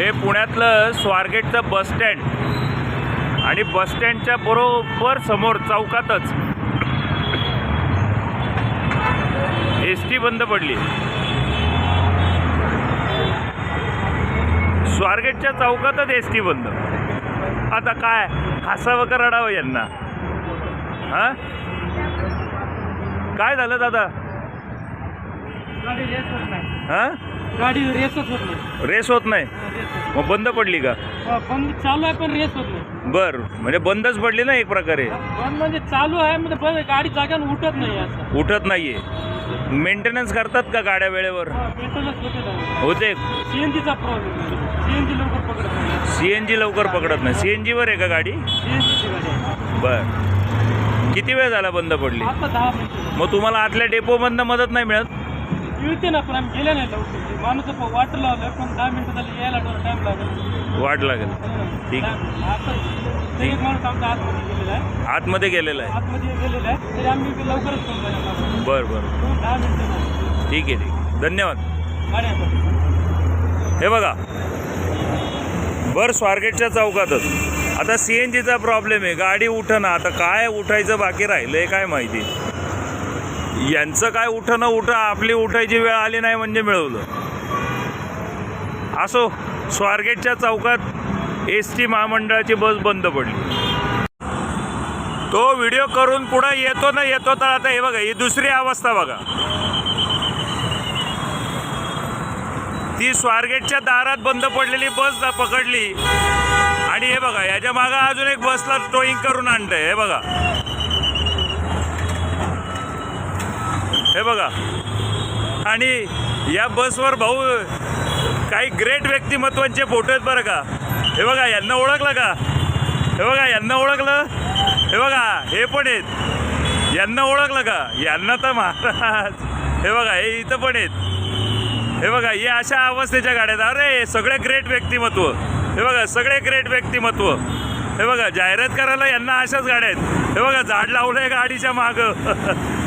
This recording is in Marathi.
हे पुण्यातलं स्वारगेटचं बस स्टँड. आणि बस स्टँडच्या बरोबर समोर चौकातच एस टी बंद पडली. स्वारगेटच्या चौकातच एस टी बंद. आता काय? हसावं का रडावं यांना? हा? काय झालं दादा? गाडी रेस होत नाही. हा? गाडी रेसच होत नाही. रेस होत नाही? मग बंद पडली का? बंद चालू आहे पण रेस होत नाही. बर म्हणजे बंदच पडली ना एक प्रकारे? बंद म्हणजे चालू आहे म्हणजे बंद गाडी जाग्यानं उठत नाही असं. उठत नाहीये. मेंटेनन्स करतात का गाड्या वेळेवर? पेट्रोलच होते सीएनजीचा प्रॉब्लेम सीएनजी लवकर पकडत नाही. सी एन जी लवकर पकडत नाही. सी एन जीवर आहे का गाडी? सीएनजीची गाडी आहे. बर. किती वेळ झाला बंद पडली? आता दहा मिनिटं. मग तुम्हाला आतल्या डेपोमधनं मदत नाही मिळत? लागेल वाट लागेल ठीक. आता माणूस आतमध्ये गेलेला आहे आतमध्ये गेलेलं आहे आतमध्ये गेलेला आहे तरी आम्ही लवकरच फोन केला बर बर दहा मिनिटं नाही. ठीक आहे ठीक आहे. धन्यवाद आहे. हे बघा बर स्वारगेटच्या चौकातच आता सी एन जीचा प्रॉब्लेम आहे गाडी उठणं आता काय उठायचं बाकी राहिलंय काय माहिती यांचं काय उठणं उठं आपली उठायची वेळ आली नाही म्हणजे मिळवलं. असो स्वारगेटच्या चौकात एस टी महामंडळाची बस बंद पडली. तो व्हिडिओ करून पुढे येतो ना येतो तर आता हे बघा ही दुसरी अवस्था बघा. ती स्वारगेटच्या दारात बंद पडलेली बस पकडली. आणि हे बघा याच्या मागं अजून एक बसला टोईंग करून आणतंय हे बघा. हे बघा. आणि या बसवर भाऊ काही ग्रेट व्यक्तिमत्वांचे फोटो आहेत बरं का. हे बघा यांना ओळखलं का? हे बघा यांना ओळखलं? हे बघा हे पण आहेत. यांना ओळखलं का? यांना तर महाराज. हे बघा हे इथं पण आहेत. हे बघा हे अशा अवस्थेच्या गाड्या आहेत. अरे सगळे ग्रेट व्यक्तिमत्व. हे बघा सगळे ग्रेट व्यक्तिमत्व. हे बघा जाहिरात करायला यांना अशाच गाड्या आहेत. हे बघा झाड लावलंय गाडीच्या मागं.